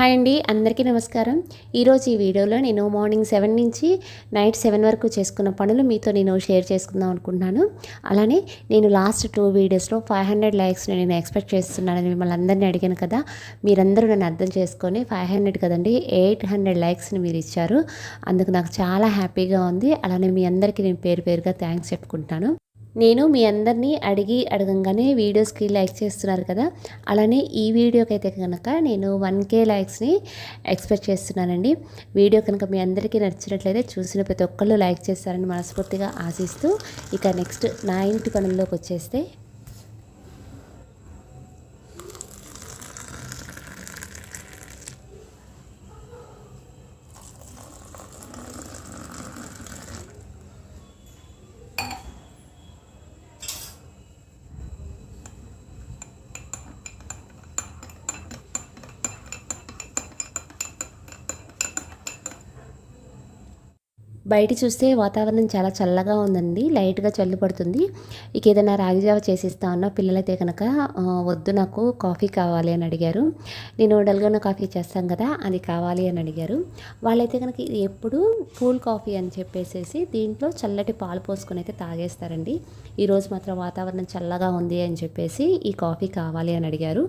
Hi అండి అందరికీ నమస్కారం. ఈరోజు ఈ వీడియోలో నేను మార్నింగ్ సెవెన్ నుంచి నైట్ సెవెన్ వరకు చేసుకున్న పనులు మీతో నేను షేర్ చేసుకుందాం అనుకుంటున్నాను. అలానే నేను లాస్ట్ టూ వీడియోస్లో ఫైవ్ హండ్రెడ్ లైక్స్ నేను ఎక్స్పెక్ట్ చేస్తున్నానని మిమ్మల్ని అందరినీ అడిగాను కదా. మీరందరూ నన్ను అర్థం చేసుకొని ఫైవ్ హండ్రెడ్ కదండి ఎయిట్ హండ్రెడ్ లైక్స్ని మీరు ఇచ్చారు. అందుకు నాకు చాలా హ్యాపీగా ఉంది. అలానే మీ అందరికీ నేను పేరు పేరుగా థ్యాంక్స్ చెప్పుకుంటాను నేను మీ అందరినీ అడిగి అడగంగానే వీడియోస్కి లైక్ చేస్తున్నారు కదా. అలానే ఈ వీడియోకి అయితే కనుక నేను వన్ కే లైక్స్ని ఎక్స్పెక్ట్ చేస్తున్నానండి. వీడియో కనుక మీ అందరికీ నచ్చినట్లయితే చూసిన ప్రతి ఒక్కళ్ళు లైక్ చేస్తారని మనస్ఫూర్తిగా ఆశిస్తూ ఇక నెక్స్ట్ నా ఇంటి పనుల్లోకి వచ్చేస్తే బయట చూస్తే వాతావరణం చాలా చల్లగా ఉందండి లైట్గా చల్లు పడుతుంది. ఇక ఏదైనా రాగిజావ చేసిస్తా ఉన్నా పిల్లలైతే కనుక వద్దు నాకు కాఫీ కావాలి అని అడిగారు. నేను డల్గొన్న కాఫీ చేస్తాం కదా అది కావాలి అని అడిగారు. వాళ్ళైతే కనుక ఇది ఎప్పుడు కూల్ కాఫీ అని చెప్పేసేసి దీంట్లో చల్లటి పాలు పోసుకొని అయితే తాగేస్తారండి. ఈరోజు మాత్రం వాతావరణం చల్లగా ఉంది అని చెప్పేసి ఈ కాఫీ కావాలి అని అడిగారు.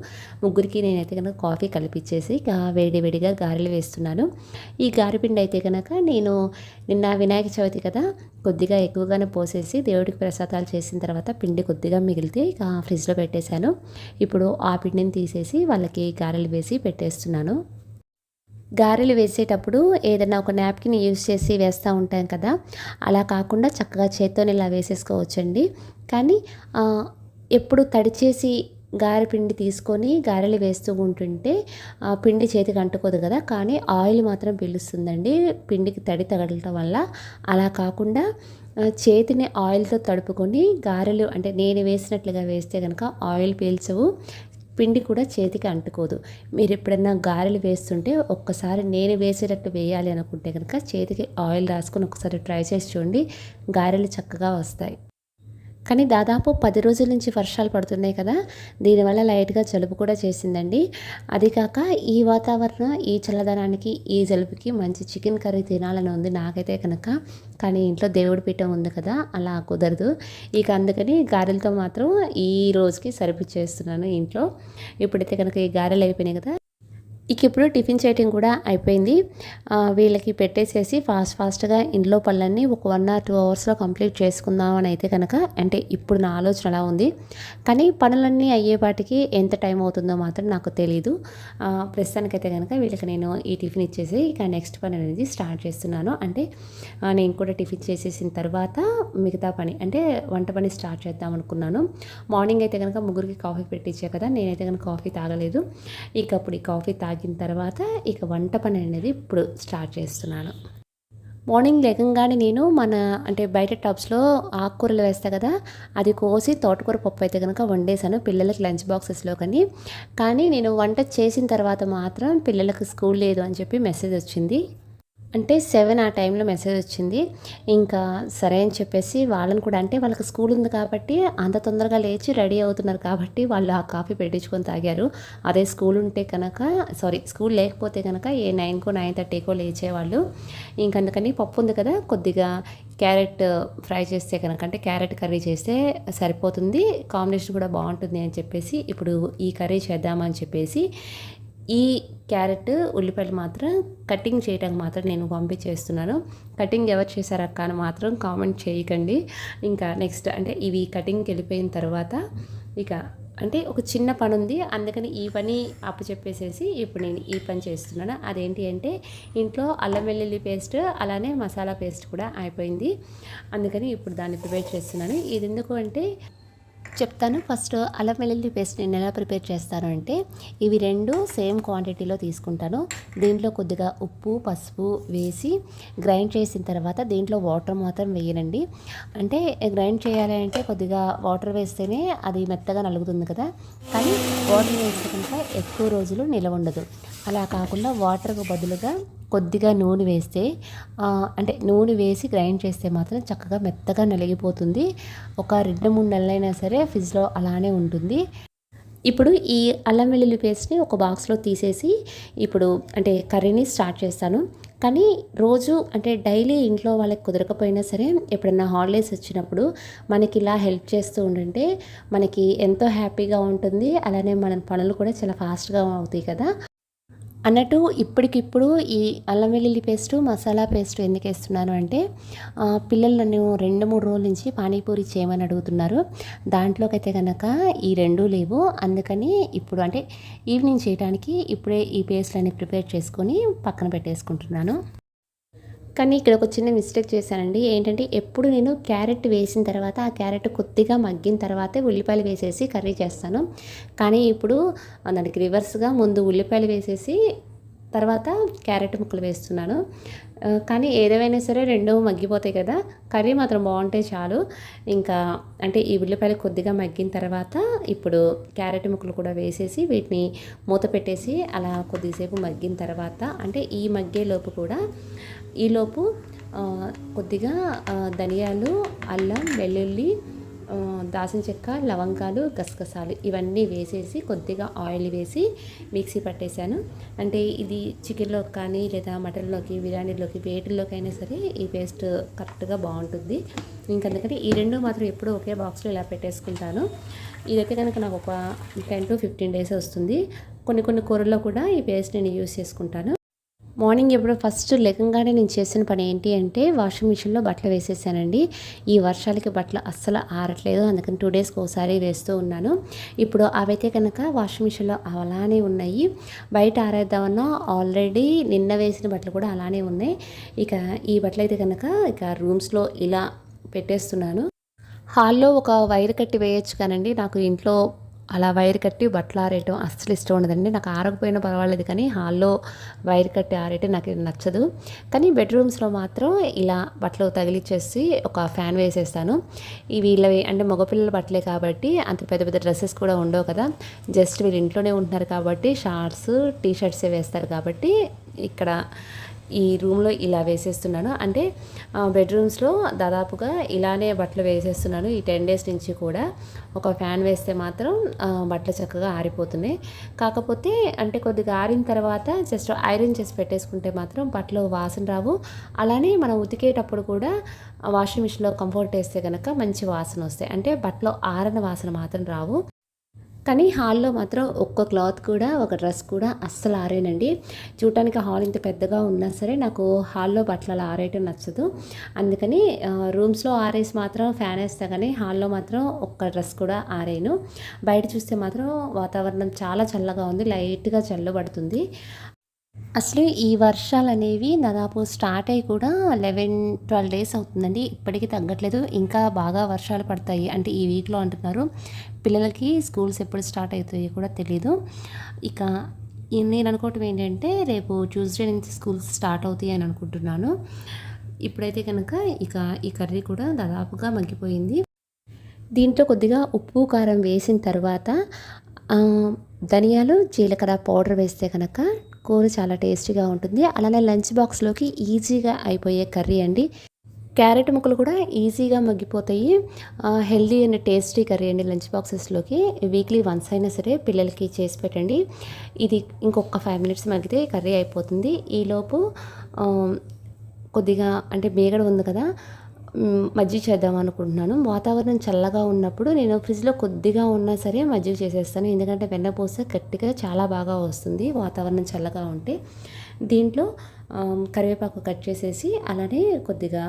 ముగ్గురికి నేనైతే కనుక కాఫీ కలిపిచ్చేసి వేడివేడిగా వేడి వేడిగా గారెలు వేస్తున్నాను. ఈ గారెపిండి అయితే కనుక నేను నిన్న వినాయక చవితి కదా కొద్దిగా ఎక్కువగానే పోసేసి దేవుడికి ప్రసాదాలు చేసిన తర్వాత పిండి కొద్దిగా మిగిలితే ఇక ఫ్రిడ్జ్లో పెట్టేశాను. ఇప్పుడు ఆ పిండిని తీసేసి వాళ్ళకి గారెలు వేసి పెట్టేస్తున్నాను. గారెలు వేసేటప్పుడు ఏదైనా ఒక నాప్కిన్ యూజ్ చేసి వేస్తూ ఉంటాం కదా అలా కాకుండా చక్కగా చేత్తో ఇలా వేసేసుకోవచ్చండి. కానీ ఎప్పుడు తడిచేసి గారె పిండి తీసుకొని గారెలు వేస్తూ ఉంటుంటే ఆ పిండి చేతికి అంటుకోదు కదా. కానీ ఆయిల్ మాత్రం పీలుస్తుందండి. పిండికి తడి తగలటం వల్ల అలా కాకుండా చేతిని ఆయిల్తో తడుపుకొని గారెలు అంటే నేను వేసినట్లుగా వేస్తే కనుక ఆయిల్ పీల్చవు పిండి కూడా చేతికి అంటుకోదు. మీరు ఎప్పుడన్నా గారెలు వేస్తుంటే ఒక్కసారి నేను వేసేటట్టు వేయాలి అనుకుంటే కనుక చేతికి ఆయిల్ రాసుకొని ఒకసారి ట్రై చేసి చూడండి. గారెలు చక్కగా వస్తాయి. కానీ దాదాపు పది రోజుల నుంచి వర్షాలు పడుతున్నాయి కదా. దీనివల్ల లైట్గా జలుబు కూడా చేసిందండి. అది కాక ఈ వాతావరణం ఈ చల్లదనానికి ఈ జలుబుకి మంచి చికెన్ కర్రీ తినాలని ఉంది నాకైతే కనుక. కానీ ఇంట్లో దేవుడి పీఠం ఉంది కదా అలా కుదరదు. ఇక అందుకని గారెలతో మాత్రం ఈ రోజుకి సరిపిచ్చేస్తున్నాను ఇంట్లో. ఇప్పుడైతే కనుక ఈ గారెలు అయిపోయినాయి కదా ఇక ఇప్పుడు టిఫిన్ చేయటం కూడా అయిపోయింది. వీళ్ళకి పెట్టేసేసి ఫాస్ట్ ఫాస్ట్గా ఇంట్లో పనులన్నీ ఒక వన్ ఆర్ టూ అవర్స్లో కంప్లీట్ చేసుకుందాం అని అయితే కనుక అంటే ఇప్పుడు నా ఆలోచన అలా ఉంది. కానీ పనులన్నీ అయ్యేపాటికి ఎంత టైం అవుతుందో మాత్రం నాకు తెలియదు ప్రస్తుతానికైతే కనుక వీళ్ళకి నేను ఈ టిఫిన్ ఇచ్చేసి ఇక నెక్స్ట్ పని అనేది స్టార్ట్ చేస్తున్నాను. అంటే నేను కూడా టిఫిన్ చేసేసిన తర్వాత మిగతా పని అంటే వంట పని స్టార్ట్ చేద్దాం అనుకున్నాను. మార్నింగ్ అయితే కనుక ముగ్గురికి కాఫీ పెట్టించే కదా నేనైతే కనుక కాఫీ తాగలేదు. ఇక అప్పుడు ఈ కాఫీ తాకిన తర్వాత ఇక వంట పని అనేది ఇప్పుడు స్టార్ట్ చేస్తున్నాను. మార్నింగ్ లేకంగానే నేను మన అంటే బయట టబ్స్లో ఆకుకూరలు వేస్తా కదా అది కోసి తోటకూర పప్పు అయితే కనుక వండేసాను పిల్లలకి లంచ్ బాక్సెస్లో కానీ. కానీ నేను వంట చేసిన తర్వాత మాత్రం పిల్లలకు స్కూల్ లేదు అని చెప్పి మెసేజ్ వచ్చింది. అంటే సెవెన్ ఆ టైంలో మెసేజ్ వచ్చింది. ఇంకా సరే అని చెప్పేసి వాళ్ళని కూడా అంటే వాళ్ళకి స్కూల్ ఉంది కాబట్టి అంత తొందరగా లేచి రెడీ అవుతున్నారు కాబట్టి వాళ్ళు ఆ కాఫీ పెట్టించుకొని తాగారు. అదే స్కూల్ ఉంటే కనుక సారీ స్కూల్ లేకపోతే కనుక ఏ నైన్కో నైన్ థర్టీకో లేచేవాళ్ళు. ఇంక అందుకని పప్పు ఉంది కదా కొద్దిగా క్యారెట్ ఫ్రై చేస్తే కనుక అంటే క్యారెట్ కర్రీ చేస్తే సరిపోతుంది కాంబినేషన్ కూడా బాగుంటుంది అని చెప్పేసి ఇప్పుడు ఈ కర్రీ చేద్దామని చెప్పేసి ఈ క్యారెట్ ఉల్లిపాయలు మాత్రం కటింగ్ చేయడానికి మాత్రం నేను పంపించేస్తున్నాను. కటింగ్ ఎవరు చేశారక్క అని మాత్రం కామెంట్ చేయకండి. ఇంకా నెక్స్ట్ అంటే ఇవి కటింగ్కి వెళ్ళిపోయిన తర్వాత ఇక అంటే ఒక చిన్న పని ఉంది. అందుకని ఈ పని అప్పచెప్పేసేసి ఇప్పుడు నేను ఈ పని చేస్తున్నాను. అదేంటి అంటే ఇంట్లో అల్లం వెల్లుల్లి పేస్ట్ అలానే మసాలా పేస్ట్ కూడా అయిపోయింది. అందుకని ఇప్పుడు దాన్ని ప్రిపేర్ చేస్తున్నాను. ఇది ఎందుకు అంటే చెప్తాను. ఫస్ట్ అల్లం వెల్లుల్లి పేస్ట్ నేను ఎలా ప్రిపేర్ చేస్తాను అంటే ఇవి రెండు సేమ్ క్వాంటిటీలో తీసుకుంటాను. దీంట్లో కొద్దిగా ఉప్పు పసుపు వేసి గ్రైండ్ చేసిన తర్వాత దీంట్లో వాటర్ మాత్రం వేయనండి. అంటే గ్రైండ్ చేయాలి అంటే కొద్దిగా వాటర్ వేస్తేనే అది మెత్తగా నలుగుతుంది కదా. కానీ వాటర్ వేస్తే కనుక ఎక్కువ రోజులు నిలవ ఉండదు. అలా కాకుండా వాటర్కు బదులుగా కొద్దిగా నూనె వేస్తే అంటే నూనె వేసి గ్రైండ్ చేస్తే మాత్రం చక్కగా మెత్తగా నలిగిపోతుంది. ఒక రెండు మూడు నెలలైనా సరే ఫ్రిడ్జ్లో అలానే ఉంటుంది. ఇప్పుడు ఈ అల్లం వెల్లుల్లి పేస్ట్ని ఒక బాక్స్లో తీసేసి ఇప్పుడు అంటే కర్రీని స్టార్ట్ చేస్తాను. కానీ రోజు అంటే డైలీ ఇంట్లో వాళ్ళకి కుదరకపోయినా సరే ఎప్పుడన్నా హాలిడేస్ వచ్చినప్పుడు మనకి ఇలా హెల్ప్ చేస్తూ ఉంటుంటే మనకి ఎంతో హ్యాపీగా ఉంటుంది. అలానే మన పనులు కూడా చాలా ఫాస్ట్గా అవుతాయి కదా. అన్నట్టు ఇప్పటికిప్పుడు ఈ అల్లం వెల్లుల్లి పేస్టు మసాలా పేస్ట్ ఎందుకు వేస్తున్నాను అంటే పిల్లలు నన్ను రెండు మూడు రోజుల నుంచి పానీపూరి చేయమని అడుగుతున్నారు. దాంట్లోకైతే కనుక ఈ రెండూ లేవు. అందుకని ఇప్పుడు అంటే ఈవినింగ్ చేయడానికి ఇప్పుడే ఈ పేస్ట్లన్నీ ప్రిపేర్ చేసుకొని పక్కన పెట్టేసుకుంటున్నాను. కానీ ఇక్కడ ఒక చిన్న మిస్టేక్ చేశానండి. ఏంటంటే ఎప్పుడు నేను క్యారెట్ వేసిన తర్వాత ఆ క్యారెట్ కొద్దిగా మగ్గిన తర్వాతే ఉల్లిపాయలు వేసేసి కర్రీ చేస్తాను. కానీ ఇప్పుడు దానికి రివర్స్గా ముందు ఉల్లిపాయలు వేసేసి తర్వాత క్యారెట్ ముక్కలు వేస్తున్నాను. కానీ ఏదేమైనా సరే రెండు మగ్గిపోతాయి కదా కర్రీ మాత్రం బాగుంటే చాలు. ఇంకా అంటే ఈ ఉల్లిపాయలు కొద్దిగా మగ్గిన తర్వాత ఇప్పుడు క్యారెట్ ముక్కలు కూడా వేసేసి వీటిని మూత పెట్టేసి అలా కొద్దిసేపు మగ్గిన తర్వాత అంటే ఈ మగ్గేలోపు కూడా ఈలోపు కొద్దిగా ధనియాలు అల్లం వెల్లుల్లి ఆ, దాల్చిన చెక్క లవంగాలు గసగసాలు ఇవన్నీ వేసేసి కొద్దిగా ఆయిల్ వేసి మిక్సీ పట్టేశాను. అంటే ఇది చికెన్లోకి కానీ లేదా మటన్లోకి బిర్యానీలోకి వేటిల్లోకైనా అయినా సరే ఈ పేస్ట్ కరెక్ట్గా బాగుంటుంది. ఇంకందుకని ఈ రెండు మాత్రం ఎప్పుడూ ఒకే బాక్స్లో ఇలా పెట్టేసుకుంటాను. ఇదైతే కనుక నాకు ఒక టెన్ టు ఫిఫ్టీన్ డేస్ వస్తుంది. కొన్ని కొన్ని కూరల్లో కూడా ఈ పేస్ట్ నేను యూస్ చేసుకుంటాను. మార్నింగ్ ఎప్పుడు ఫస్ట్ లేకంగానే నేను చేసిన పని ఏంటి అంటే వాషింగ్ మిషన్లో బట్టలు వేసేసానండి. ఈ వర్షాలకి బట్టలు అస్సలు ఆరట్లేదు. అందుకని టూ డేస్కి ఒకసారి వేస్తూ ఉన్నాను. ఇప్పుడు అవైతే కనుక వాషింగ్ మిషన్లో అలానే ఉన్నాయి. బయట ఆరేద్దామన్నా ఆల్రెడీ నిన్న వేసిన బట్టలు కూడా అలానే ఉన్నాయి. ఇక ఈ బట్టలు అయితే కనుక ఇక రూమ్స్లో ఇలా పెట్టేస్తున్నాను. హాల్లో ఒక వైర్ కట్టి వేయొచ్చు కానండి. నాకు ఇంట్లో అలా వైర్ కట్టి బట్టలు ఆరేయటం అస్సలు ఇష్టం ఉండదండి. నాకు ఆరకపోయినా పర్వాలేదు కానీ హాల్లో వైర్ కట్టి ఆరేయటం నాకు నచ్చదు. కానీ బెడ్రూమ్స్లో మాత్రం ఇలా బట్టలు తగిలిచ్చేసి ఒక ఫ్యాన్ వేసేస్తాను. ఇవి వీళ్ళవి అంటే మగపిల్లల బట్టలే కాబట్టి అంత పెద్ద పెద్ద డ్రెస్సెస్ కూడా ఉండవు కదా. జస్ట్ వీళ్ళు ఇంట్లోనే ఉంటున్నారు కాబట్టి షార్ట్స్ టీ షర్ట్సే వేస్తారు కాబట్టి ఇక్కడ ఈ రూమ్లో ఇలా వేసేస్తున్నాను. అంటే బెడ్రూమ్స్లో దాదాపుగా ఇలానే బట్టలు వేసేస్తున్నాను. ఈ టెన్ డేస్ నుంచి కూడా ఒక ఫ్యాన్ వేస్తే మాత్రం బట్టలు చక్కగా ఆరిపోతున్నాయి. కాకపోతే అంటే కొద్దిగా ఆరిన తర్వాత జస్ట్ ఐరన్ చేసి పెట్టేసుకుంటే మాత్రం బట్టలు వాసన రావు. అలానే మనం ఉతికేటప్పుడు కూడా వాషింగ్ మిషన్లో కంఫర్ట్ వేస్తే కనుక మంచి వాసన వస్తాయి. అంటే బట్టలు ఆరని వాసన మాత్రం రావు. కానీ హాల్లో మాత్రం ఒక్క క్లాత్ కూడా ఒక డ్రెస్ కూడా అస్సలు ఆరేనండి. చూడటానికి హాల్ ఇంత పెద్దగా ఉన్నా సరే నాకు హాల్లో బట్టలు అలా ఆరేయటం నచ్చదు. అందుకని రూమ్స్లో ఆరేసి మాత్రం ఫ్యాన్ వేస్తా కానీ హాల్లో మాత్రం ఒక్క డ్రెస్ కూడా ఆరేయను. బయట చూస్తే మాత్రం వాతావరణం చాలా చల్లగా ఉంది లైట్గా చల్లబడుతుంది. అసలు ఈ వర్షాలు అనేవి దాదాపు స్టార్ట్ అయ్యి కూడా లెవెన్ ట్వెల్వ్ డేస్ అవుతుందండి. ఇప్పటికీ తగ్గట్లేదు. ఇంకా బాగా వర్షాలు పడతాయి అంటే ఈ వీక్లో అంటున్నారు. పిల్లలకి స్కూల్స్ ఎప్పుడు స్టార్ట్ అవుతాయో కూడా తెలియదు ఇక నేను అనుకోవటం ఏంటంటే రేపు ట్యూస్డే నుంచి స్కూల్స్ స్టార్ట్ అవుతాయి అని అనుకుంటున్నాను. ఇప్పుడైతే కనుక ఇక ఈ కర్రీ కూడా దాదాపుగా మగ్గిపోయింది. దీంట్లో కొద్దిగా ఉప్పు కారం వేసిన తర్వాత ధనియాలు జీలకర్ర పౌడర్ వేస్తే కనుక కూర చాలా టేస్టీగా ఉంటుంది. అలానే లంచ్ బాక్స్లోకి ఈజీగా అయిపోయే కర్రీ అండి. క్యారెట్ ముక్కలు కూడా ఈజీగా మగ్గిపోతాయి. హెల్దీ అండ్ టేస్టీ కర్రీ అండి లంచ్ బాక్సెస్లోకి. వీక్లీ వన్స్ అయినా సరే పిల్లలకి చేసి పెట్టండి. ఇది ఇంకొక ఫైవ్ మినిట్స్ మగ్గితే కర్రీ అయిపోతుంది. ఈలోపు కొద్దిగా అంటే మేగడ ఉంది కదా మజ్జి మజ్జిగ చేద్దాం అనుకుంటున్నాను. వాతావరణం చల్లగా ఉన్నప్పుడు నేను ఫ్రిడ్జ్లో కొద్దిగా ఉన్నా సరే మజ్జిగ చేసేస్తాను. ఎందుకంటే వెన్నపూస గట్టిగా చాలా బాగా వస్తుంది వాతావరణం చల్లగా ఉంటే. దీంట్లో కరివేపాకు కట్ చేసేసి అలానే కొద్దిగా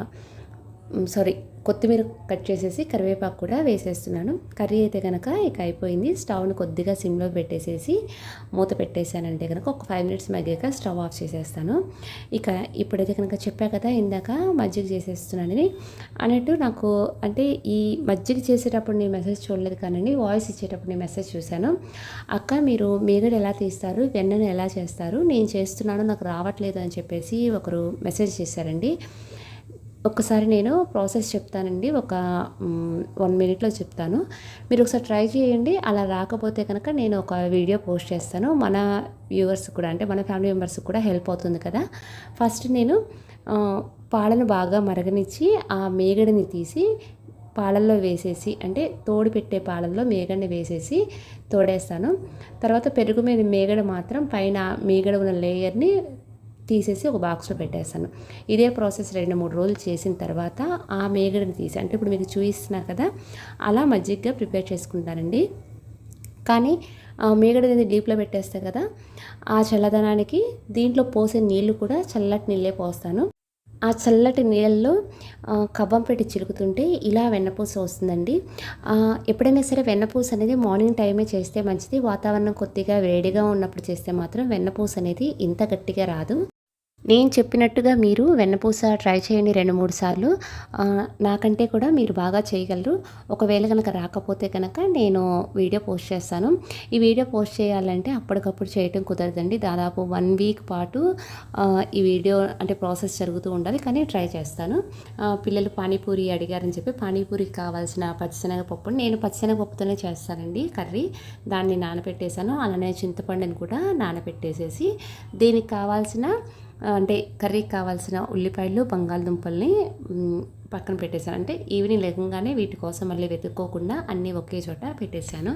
సారీ కొత్తిమీర కట్ చేసేసి కరివేపాకు కూడా వేసేస్తున్నాను. కర్రీ అయితే కనుక ఇక అయిపోయింది. స్టవ్ని కొద్దిగా సిమ్లో పెట్టేసేసి మూత పెట్టేశానంటే కనుక ఒక ఫైవ్ మినిట్స్ మగ్గాక స్టవ్ ఆఫ్ చేసేస్తాను. ఇక ఇప్పుడైతే కనుక చెప్పా కదా ఇందాక మజ్జిగ చేసేస్తున్నానని. అన్నట్టు నాకు అంటే ఈ మజ్జిగ చేసేటప్పుడు నేను మెసేజ్ చూడలేదు కానీ వాయిస్ ఇచ్చేటప్పుడు నేను మెసేజ్ చూశాను. అక్క మీరు మేగడ ఎలా తీస్తారు? వెన్నను ఎలా చేస్తారు? నేను చేస్తున్నాను నాకు రావట్లేదు అని చెప్పేసి ఒకరు మెసేజ్ చేశారండి. ఒక్కసారి నేను ప్రాసెస్ చెప్తానండి. ఒక వన్ మినిట్లో చెప్తాను. మీరు ఒకసారి ట్రై చేయండి. అలా రాకపోతే కనుక నేను ఒక వీడియో పోస్ట్ చేస్తాను. మన వ్యూవర్స్ కూడా అంటే మన ఫ్యామిలీ మెంబర్స్ కూడా హెల్ప్ అవుతుంది కదా. ఫస్ట్ నేను పాలను బాగా మరగనిచ్చి ఆ మేగడని తీసి పాలల్లో వేసేసి అంటే తోడు పెట్టే పాలల్లో మేగడని వేసేసి తోడేస్తాను. తర్వాత పెరుగు మీద మేగడ మాత్రం పైన మేగడ ఉన్న లేయర్ని తీసేసి ఒక బాక్స్లో పెట్టేస్తాను. ఇదే ప్రాసెస్ రెండు మూడు రోజులు చేసిన తర్వాత ఆ మేగడని తీసి అంటే ఇప్పుడు మీకు చూపిస్తున్నారు కదా అలా మజ్జిగ్గా ప్రిపేర్ చేసుకుంటానండి. కానీ ఆ మేగడ అనేది డీప్లో పెట్టేస్తే కదా ఆ చల్లదనానికి దీంట్లో పోసే నీళ్ళు కూడా చల్లటి నీళ్ళే పోస్తాను. ఆ చల్లటి నీళ్ళల్లో కవ్వం పెట్టి చిలుకుతుంటే ఇలా వెన్నపూస వస్తుందండి. ఎప్పుడైనా సరే వెన్నపూస అనేది మార్నింగ్ టైమే చేస్తే మంచిది వాతావరణం కొద్దిగా వేడిగా ఉన్నప్పుడు చేస్తే మాత్రం వెన్నపూస అనేది ఇంత గట్టిగా రాదు. నేను చెప్పినట్టుగా మీరు వెన్నపూస ట్రై చేయండి రెండు మూడు సార్లు. నాకంటే కూడా మీరు బాగా చేయగలరు. ఒకవేళ కనుక రాకపోతే కనుక నేను వీడియో పోస్ట్ చేస్తాను. ఈ వీడియో పోస్ట్ చేయాలంటే అప్పటికప్పుడు చేయటం కుదరదండి. దాదాపు వన్ వీక్ పాటు ఈ వీడియో అంటే ప్రాసెస్ జరుగుతూ ఉండాలి. కానీ ట్రై చేస్తాను. పిల్లలు పానీపూరి అడిగారని చెప్పి పానీపూరికి కావాల్సిన పచ్చిశనగపప్పు నేను పచ్చిశనగపప్పుతోనే చేస్తానండి కర్రీ. దాన్ని నానబెట్టేశాను. అలానే చింతపండుని కూడా నానబెట్టేసేసి దీనికి కావాల్సిన అంటే కర్రీకి కావాల్సిన ఉల్లిపాయలు బంగాళదుంపల్ని పక్కన పెట్టేశాను. అంటే ఈవినింగ్ లేకుండానే వీటి కోసం మళ్ళీ వెతుక్కోకుండా అన్నీ ఒకే చోట పెట్టేశాను.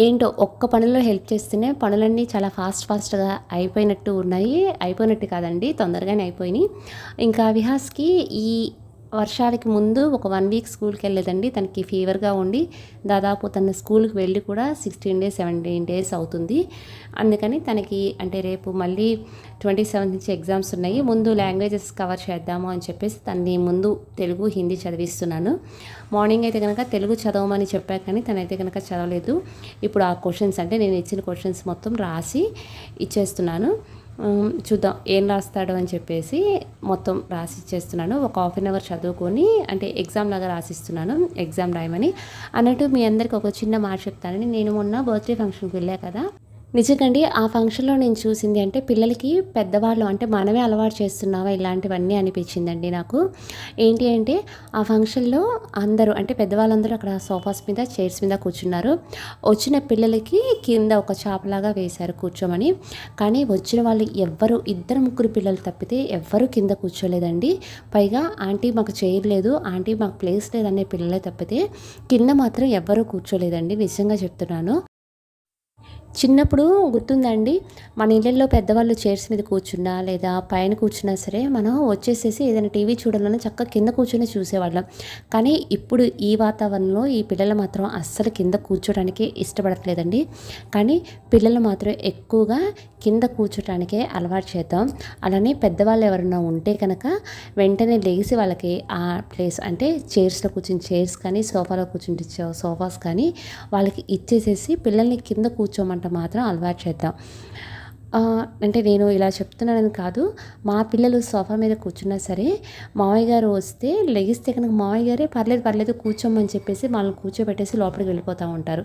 ఏంటో ఒక్క పనిలో హెల్ప్ చేస్తేనే పనులన్నీ చాలా ఫాస్ట్ ఫాస్ట్గా అయిపోయినట్టు ఉన్నాయి. అయిపోయినట్టు కాదండి తొందరగానే అయిపోయినాయి. ఇంకా విహాస్కి ఈ వర్షాలకి ముందు ఒక వన్ వీక్ స్కూల్కి వెళ్ళేదండి. తనకి ఫీవర్గా ఉండి దాదాపు తన స్కూల్కి వెళ్ళి కూడా సిక్స్టీన్ డేస్ సెవెంటీన్ డేస్ అవుతుంది. అందుకని తనకి అంటే రేపు మళ్ళీ ట్వంటీ సెవెంత్ నుంచి ఎగ్జామ్స్ ఉన్నాయి. ముందు లాంగ్వేజెస్ కవర్ చేద్దాము అని చెప్పేసి తన్ని ముందు తెలుగు హిందీ చదివిస్తున్నాను. మార్నింగ్ అయితే కనుక తెలుగు చదవమని చెప్పాను కానీ తనైతే కనుక చదవలేదు. ఇప్పుడు ఆ క్వశ్చన్స్ అంటే నేను ఇచ్చిన క్వశ్చన్స్ మొత్తం రాసి ఇచ్చేస్తున్నాను. చూద్దాం ఏం రాస్తాడు అని చెప్పేసి మొత్తం రాసి ఇచ్చేస్తున్నాను ఒక హాఫ్ అన్ అవర్ చదువుకొని అంటే ఎగ్జామ్ లాగా రాసిస్తున్నాను. ఎగ్జామ్ రాయమని అన్నట్టు మీ అందరికి ఒక చిన్న మాట చెప్తానని నేను మొన్న బర్త్డే ఫంక్షన్కి వెళ్ళా కదా. నిజంకండి ఆ ఫంక్షన్లో నేను చూసింది అంటే పిల్లలకి పెద్దవాళ్ళు అంటే మనమే అలవాటు చేస్తున్నావా ఇలాంటివన్నీ అనిపించిందండి నాకు. ఏంటి అంటే ఆ ఫంక్షన్లో అందరూ అంటే పెద్దవాళ్ళందరూ అక్కడ సోఫాస్ మీద చైర్స్ మీద కూర్చున్నారు. వచ్చిన పిల్లలకి కింద ఒక చాపలాగా వేశారు కూర్చోమని. కానీ వచ్చిన వాళ్ళు ఎవ్వరు ఇద్దరు ముగ్గురు పిల్లలు తప్పితే ఎవ్వరు కింద కూర్చోలేదండి. పైగా ఆంటీ మాకు చైర్ లేదు ఆంటీ మాకు ప్లేస్ లేదనే పిల్లలే తప్పితే కింద మాత్రం ఎవ్వరూ కూర్చోలేదండి నిజంగా చెప్తున్నాను. చిన్నప్పుడు గుర్తుందండి మన ఇళ్ళల్లో పెద్దవాళ్ళు చైర్స్ మీద కూర్చున్నా లేదా పైన కూర్చున్నా సరే మనం వచ్చేసేసి ఏదైనా టీవీ చూడాలన్నా చక్కగా కింద కూర్చొని చూసేవాళ్ళం. కానీ ఇప్పుడు ఈ వాతావరణంలో ఈ పిల్లలు మాత్రం అస్సలు కింద కూర్చోడానికి ఇష్టపడట్లేదండి. కానీ పిల్లలు మాత్రం ఎక్కువగా కింద కూర్చోటానికే అలవాటు చేద్దాం. అలానే పెద్దవాళ్ళు ఎవరైనా ఉంటే కనుక వెంటనే లేచి వాళ్ళకి ఆ ప్లేస్ అంటే చైర్స్లో కూర్చుని చైర్స్ కానీ సోఫాలో కూర్చుంటే సోఫాస్ కానీ వాళ్ళకి ఇచ్చేసేసి పిల్లల్ని కింద వంట మాత్రం అలవాటు చేద్దాం. అంటే నేను ఇలా చెప్తున్నానని కాదు మా పిల్లలు సోఫా మీద కూర్చున్నా సరే మామయ్య గారు వస్తే లెగిస్తే కనుక మామయ్య గారే పర్లేదు పర్లేదు కూర్చోమని చెప్పేసి వాళ్ళని కూర్చోబెట్టేసి లోపలికి వెళ్ళిపోతూ ఉంటారు.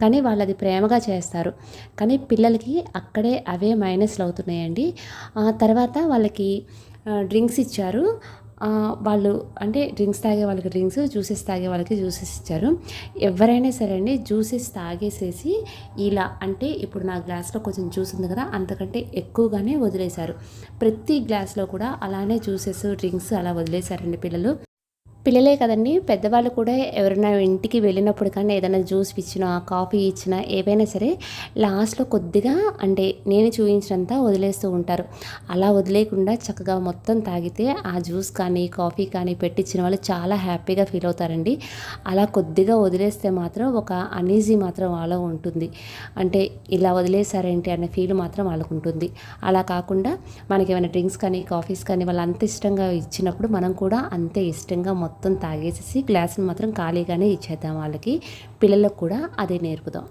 కానీ వాళ్ళు అది ప్రేమగా చేస్తారు. కానీ పిల్లలకి అక్కడే అవే మైనస్లు అవుతున్నాయండి. తర్వాత వాళ్ళకి డ్రింక్స్ ఇచ్చారు. వాళ్ళు అంటే డ్రింక్స్ తాగే వాళ్ళకి డ్రింక్స్ జ్యూసెస్ తాగే వాళ్ళకి జ్యూసెస్ ఇచ్చారు. ఎవరైనా సరే అండి జ్యూసెస్ తాగేసేసి ఇలా అంటే ఇప్పుడు నా గ్లాస్లో కొంచెం జ్యూస్ ఉంది కదా అంతకంటే ఎక్కువగానే వదిలేశారు. ప్రతి గ్లాస్లో కూడా అలానే జ్యూసెస్ డ్రింక్స్ అలా వదిలేశారండి పిల్లలు. పిల్లలే కదండి. పెద్దవాళ్ళు కూడా ఎవరైనా ఇంటికి వెళ్ళినప్పుడు కానీ ఏదైనా జ్యూస్ ఇచ్చినా కాఫీ ఇచ్చినా ఏవైనా సరే లాస్ట్లో కొద్దిగా అంటే నేను చూపించినంత వదిలేస్తూ ఉంటారు. అలా వదిలేకుండా చక్కగా మొత్తం తాగితే ఆ జ్యూస్ కానీ కాఫీ కానీ పెట్టించిన వాళ్ళు చాలా హ్యాపీగా ఫీల్ అవుతారండి. అలా కొద్దిగా వదిలేస్తే మాత్రం ఒక అనీజీ మాత్రం వాళ్ళ ఉంటుంది. అంటే ఇలా వదిలేసారేంటి అనే ఫీల్ మాత్రం వాళ్ళకు ఉంటుంది. అలా కాకుండా మనకి ఏమైనా డ్రింక్స్ కానీ కాఫీస్ కానీ వాళ్ళు అంత ఇష్టంగా ఇచ్చినప్పుడు మనం కూడా అంతే ఇష్టంగా మొత్తం మొత్తం తాగేసేసి గ్లాసుని మాత్రం ఖాళీగానే ఇచ్చేద్దాం వాళ్ళకి. పిల్లలకు కూడా అదే నేర్పుదాం.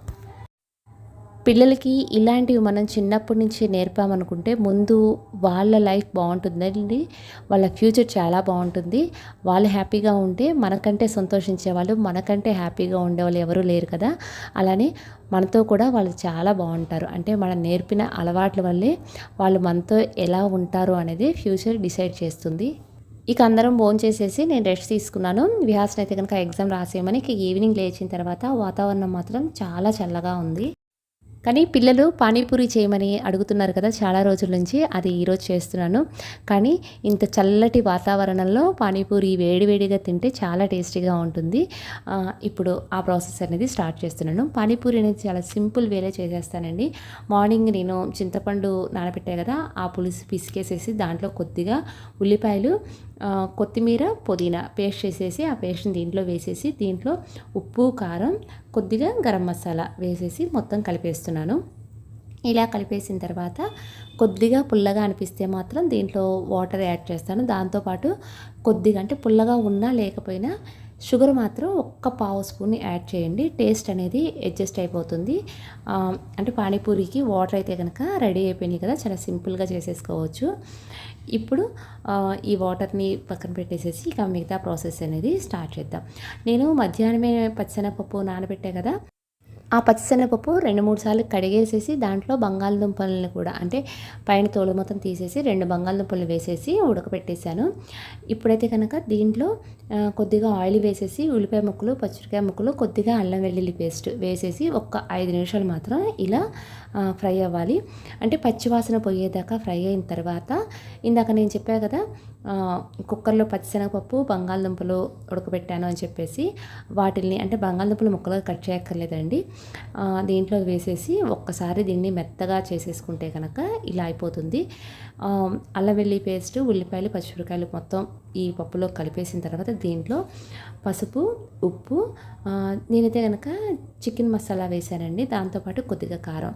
పిల్లలకి ఇలాంటివి మనం చిన్నప్పటి నుంచి నేర్పామనుకుంటే ముందు వాళ్ళ లైఫ్ బాగుంటుందండి. వాళ్ళ ఫ్యూచర్ చాలా బాగుంటుంది. వాళ్ళు హ్యాపీగా ఉంటే మనకంటే సంతోషించే వాళ్ళు మనకంటే హ్యాపీగా ఉండేవాళ్ళు ఎవరూ లేరు కదా. అలానే మనతో కూడా వాళ్ళు చాలా బాగుంటారు. అంటే మనం నేర్పిన అలవాట్ల వల్లే వాళ్ళు మనతో ఎలా ఉంటారు అనేది ఫ్యూచర్ డిసైడ్ చేస్తుంది. ఇక అందరం భోజనం చేసేసి నేను రెస్ట్ తీసుకున్నాను. విహాస్ని అయితే కనుక ఎగ్జామ్ రాసేయమని ఇక ఈవినింగ్ లేచిన తర్వాత వాతావరణం మాత్రం చాలా చల్లగా ఉంది. కానీ పిల్లలు పానీపూరి చేయమని అడుగుతున్నారు కదా చాలా రోజుల నుంచి అది ఈరోజు చేస్తున్నాను. కానీ ఇంత చల్లటి వాతావరణంలో పానీపూరి వేడివేడిగా తింటే చాలా టేస్టీగా ఉంటుంది. ఇప్పుడు ఆ ప్రాసెస్ అనేది స్టార్ట్ చేస్తున్నాను. పానీపూరి అనేది చాలా సింపుల్ వేలే చేసేస్తానండి. మార్నింగ్ నేను చింతపండు నానబెట్టాను కదా ఆ పులుసు పిసికేసేసి దాంట్లో కొద్దిగా ఉల్లిపాయలు కొత్తిమీర పుదీనా పేస్ట్ చేసేసి ఆ పేస్ట్ని దీంట్లో వేసేసి దీంట్లో ఉప్పు కారం కొద్దిగా గరం మసాలా వేసేసి మొత్తం కలిపేస్తున్నాను. ఇలా కలిపేసిన తర్వాత కొద్దిగా పుల్లగా అనిపిస్తే మాత్రం దీంట్లో వాటర్ యాడ్ చేస్తాను. దాంతోపాటు కొద్దిగా అంటే పుల్లగా ఉన్నా లేకపోయినా షుగర్ మాత్రం ఒక్క పావు స్పూన్ యాడ్ చేయండి. టేస్ట్ అనేది అడ్జస్ట్ అయిపోతుంది. అంటే పానీపూరికి వాటర్ అయితే కనుక రెడీ అయిపోయినాయి కదా చాలా సింపుల్గా చేసేసుకోవచ్చు. ఇప్పుడు ఈ వాటర్ని పక్కన పెట్టేసేసి ఇక మిగతా ప్రాసెస్ అనేది స్టార్ట్ చేద్దాం. నేను మధ్యాహ్నమే పచ్చిశనగపప్పు నానబెట్టే కదా ఆ పచ్చిశనగపప్పు రెండు మూడు సార్లు కడిగేసేసి దాంట్లో బంగాళదుంపలను కూడా అంటే పైన తోలు మొత్తం తీసేసి రెండు బంగాళదుంపలు వేసేసి ఉడకపెట్టేశాను ఇప్పుడైతే కనుక దీంట్లో కొద్దిగా ఆయిల్ వేసేసి ఉల్లిపాయ ముక్కలు పచ్చిమిరకాయ ముక్కలు కొద్దిగా అల్లం వెల్లుల్లి పేస్ట్ వేసేసి ఒక్క ఐదు నిమిషాలు మాత్రం ఇలా ఫ్రై అవ్వాలి. అంటే పచ్చివాసన పోయేదాకా ఫ్రై అయిన తర్వాత ఇందాక నేను చెప్పా కదా కుక్కర్లో పచ్చిశనగపప్పు బంగాళదుంపలు ఉడకబెట్టాను అని చెప్పేసి వాటిల్ని అంటే బంగాళదుంపలు ముక్కలుగా కట్ చేయక్కర్లేదండి. దీంట్లో వేసేసి ఒక్కసారి దీన్ని మెత్తగా చేసేసుకుంటే కనుక ఇలా అయిపోతుంది. అల్లం వెల్లి పేస్ట్ ఉల్లిపాయలు పచ్చిమిరకాయలు మొత్తం ఈ పప్పులో కలిపేసిన తర్వాత దీంట్లో పసుపు ఉప్పు నేనైతే కనుక చికెన్ మసాలా వేశానండి. దాంతోపాటు కొద్దిగా కారం.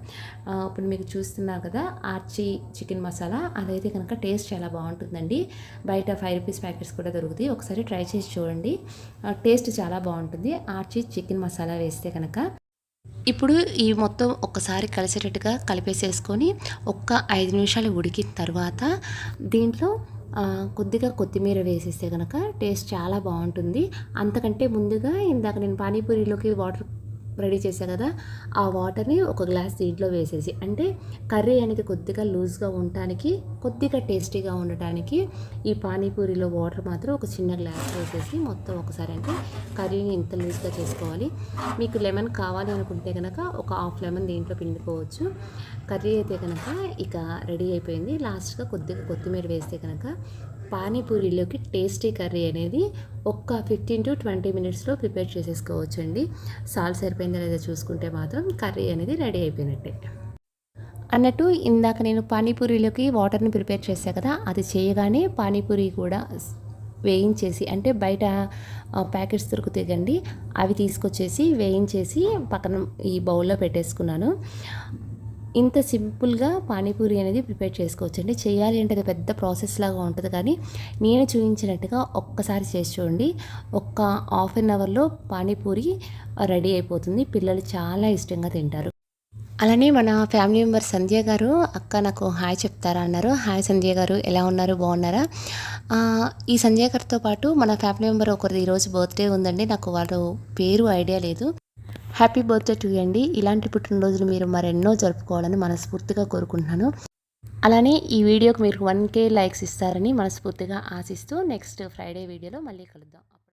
ఇప్పుడు మీకు చూస్తున్నారు కదా ఆర్చి చికెన్ మసాలా అదైతే కనుక టేస్ట్ చాలా బాగుంటుందండి. బయట ఫైవ్ రూపీస్ ప్యాకెట్స్ కూడా దొరుకుతాయి. ఒకసారి ట్రై చేసి చూడండి. టేస్ట్ చాలా బాగుంటుంది. ఆర్చి చికెన్ మసాలా వేస్తే కనుక ఇప్పుడు ఈ మొత్తం ఒక్కసారి కలిసేటట్టుగా కలిపేసేసుకొని ఒక్క ఐదు నిమిషాలు ఉడికిన తర్వాత దీంట్లో కొద్దిగా కొత్తిమీర వేసేస్తే కనుక టేస్ట్ చాలా బాగుంటుంది. అంతకంటే ముందుగా ఇందాక నేను పానీపూరిలోకి వాటర్ రెడీ చేశాను కదా ఆ వాటర్ని ఒక గ్లాస్ దీంట్లో వేసేసి అంటే కర్రీ అనేది కొద్దిగా లూజ్గా ఉండటానికి కొద్దిగా టేస్టీగా ఉండటానికి ఈ పానీపూరిలో వాటర్ మాత్రం ఒక చిన్న గ్లాస్ వేసేసి మొత్తం ఒకసారి అంటే కర్రీని ఇంత లూజ్గా చేసుకోవాలి. మీకు లెమన్ కావాలి అనుకుంటే కనుక ఒక హాఫ్ లెమన్ దీంట్లో పిండుకోవచ్చు. కర్రీ అయితే కనుక ఇక రెడీ అయిపోయింది. లాస్ట్గా కొద్దిగా కొత్తిమీర వేస్తే కనుక పానీపూరిలోకి టేస్టీ కర్రీ అనేది ఒక్క ఫిఫ్టీన్ టు ట్వంటీ మినిట్స్లో ప్రిపేర్ చేసేసుకోవచ్చు అండి సాల్ట్ సరిపోయిందా లేదా చూసుకుంటే మాత్రం కర్రీ అనేది రెడీ అయిపోయినట్టే. అన్నట్టు ఇందాక నేను పానీపూరిలోకి వాటర్ని ప్రిపేర్ చేశా కదా అది చేయగానే పానీపూరి కూడా వేయించేసి అంటే బయట ప్యాకెట్స్ దొరుకుతాయి కండి అవి తీసుకొచ్చేసి వేయించేసి పక్కన ఈ బౌల్లో పెట్టేసుకున్నాను. ఇంత సింపుల్గా పానీపూరి అనేది ప్రిపేర్ చేసుకోవచ్చు అండి చేయాలి అంటే అది పెద్ద ప్రాసెస్ లాగా ఉంటుంది కానీ నేను చూపించినట్టుగా ఒక్కసారి చేసి చూడండి. ఒక్క హాఫ్ అన్ అవర్లో పానీపూరి రెడీ అయిపోతుంది. పిల్లలు చాలా ఇష్టంగా తింటారు. అలానే మన ఫ్యామిలీ మెంబర్ సంధ్య గారు అక్క నాకు హాయ్ చెప్తారా అన్నారు. హాయ్ సంధ్య గారు ఎలా ఉన్నారు? బాగున్నారా? ఈ సంధ్య గారితో పాటు మన ఫ్యామిలీ మెంబర్ ఒకరిది ఈరోజు బర్త్డే ఉందండి. నాకు వాళ్ళ పేరు ఐడియా లేదు. హ్యాపీ బర్త్డే టు అండి. ఇలాంటి పుట్టినరోజులు మీరు మరెన్నో జరుపుకోవాలని మనస్ఫూర్తిగా కోరుకుంటున్నాను. అలానే ఈ వీడియోకి మీరు వన్ కే లైక్స్ ఇస్తారని మనస్ఫూర్తిగా ఆశిస్తూ నెక్స్ట్ ఫ్రైడే వీడియోలో మళ్ళీ కలుద్దాం.